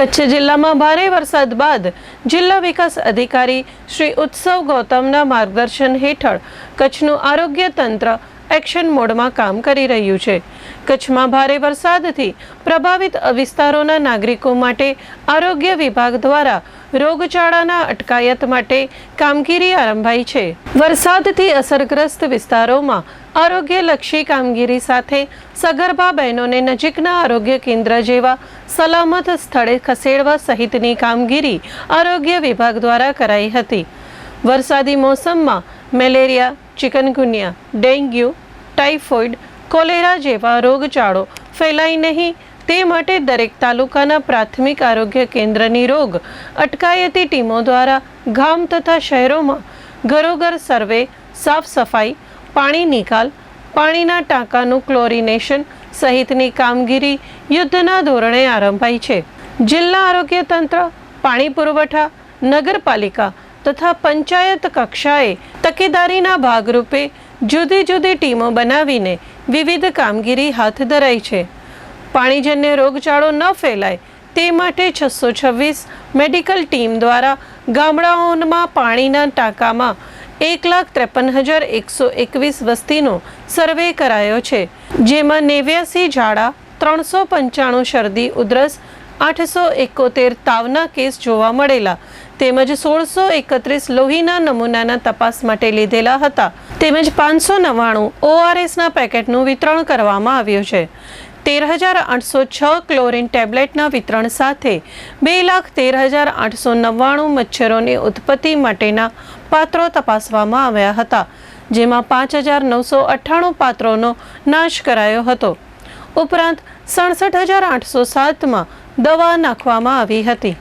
કચ્છ જિલ્લામાં ભારે વરસાદ બાદ જિલ્લા વિકાસ અધિકારી શ્રી ઉત્સવ ગૌતમના માર્ગદર્શન હેઠળ કચ્છનું આરોગ્ય તંત્ર એક્શન મોડમાં કામ કરી રહ્યું છે. કચ્છમાં ભારે વરસાદથી પ્રભાવિત વિસ્તારોના નાગરિકો માટે આરોગ્ય વિભાગ દ્વારા રોગચાળાના અટકાયત માટે કામગીરી આરંભાઈ છે. વરસાદથી અસરગ્રસ્ત વિસ્તારોમાં આરોગ્યલક્ષી કામગીરી સાથે સગર્ભા બહેનોને નજીકના આરોગ્ય કેન્દ્ર જેવા સલામત સ્થળે ખસેડવા સહિતની કામગીરી આરોગ્ય વિભાગ દ્વારા કરાઈ હતી. વરસાદી મોસમમાં malaria, chikungunya, dengue, typhoid cholera જેવા રોગચાળો ફેલાય નહીં. તે માટે દરેક તાલુકાના પ્રાથમિક આરોગ્ય કેન્દ્રની રોગ અટકાયતી ટીમો દ્વારા ગામ તથા શહેરોમાં ઘરોઘર સર્વે, સાફ સફાઈ, પાણી નિકાલ, પાણીના ટાંકાનું ક્લોરિનેશન સહિતની કામગીરી યુદ્ધના ધોરણે આરંભાઈ છે. જિલ્લા આરોગ્ય તંત્ર, પાણી પુરવઠા, નગરપાલિકા તથા પંચાયત કક્ષાએ તકેદારીના ભાગરૂપે જુદી જુદી ટીમો બનાવીને વિવિધ કામગીરી હાથ ધરાઈ છે. પાણીજન્ય રોગચાળો ન ફેલાય તે માટે છસો છવ્વીસ મેડિકલ ટીમ દ્વારા ગામડાઓમાં પાણીના ટાંકામાં એક લાખ ત્રેપન હજાર એકસો એકવીસ વસ્તીનો સર્વે કરાયો છે, જેમાં નેવ્યાસી ઝાડા, ત્રણસો પંચાણું શરદી ઉધરસ, આઠસો એકોતેર તાવના કેસ જોવા મળેલા તેમજ સોળસો એકત્રીસ લોહીના નમૂનાના તપાસ માટે લીધેલા હતા. તેમજ પાંચસો નવ્વાણું ઓઆરએસના પેકેટનું વિતરણ કરવામાં આવ્યું છે. તેર હજાર આઠસો છ ક્લોરીન ટેબ્લેટના વિતરણ સાથે બે લાખ તેર હજાર આઠસો નવ્વાણું મચ્છરોની ઉત્પત્તિ માટેના પાત્રો તપાસવામાં આવ્યા હતા, જેમાં પાંચ હજાર નવસો અઠ્ઠાણું પાત્રોનો નાશ કરાયો હતો. ઉપરાંત સડસઠ હજાર આઠસો સાતમાં દવા નાખવામાં આવી હતી.